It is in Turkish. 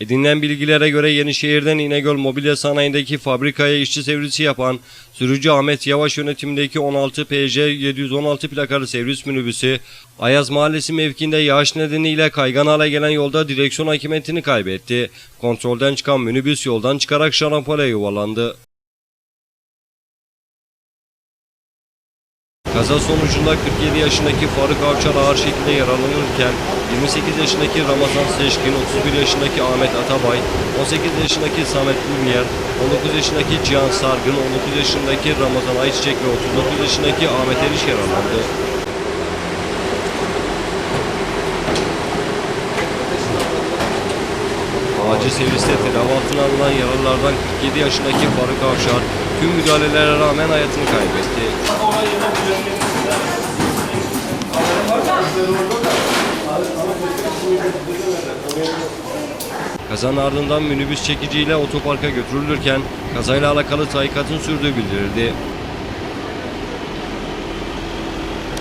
Edinilen bilgilere göre Yenişehir'den İnegöl Mobilya Sanayi'ndeki fabrikaya işçi sevrisi yapan sürücü Ahmet Yavaş yönetimindeki 16 PJ 716 plakalı servis minibüsü Ayaz Mahallesi mevkiinde yağış nedeniyle kaygan hale gelen yolda direksiyon hakimiyetini kaybetti. Kontrolden çıkan minibüs yoldan çıkarak şarampole yuvarlandı. Kaza sonucunda 47 yaşındaki Faruk Avçar ağır şekilde yaralanırken 28 yaşındaki Ramazan Seçkin, 31 yaşındaki Ahmet Atabay, 18 yaşındaki Samet Ünyer, 19 yaşındaki Cihan Sargın, 19 yaşındaki Ramazan Ayçiçek ve 39 yaşındaki Ahmet Eriş yaralandı. Acil serviste tedavi altına alınan yaralılardan 47 yaşındaki Faruk Avşar tüm müdahalelere rağmen hayatını kaybetti. Kazanın ardından minibüs çekiciyle otoparka götürülürken kazayla alakalı tahkikatın sürdüğü bildirildi.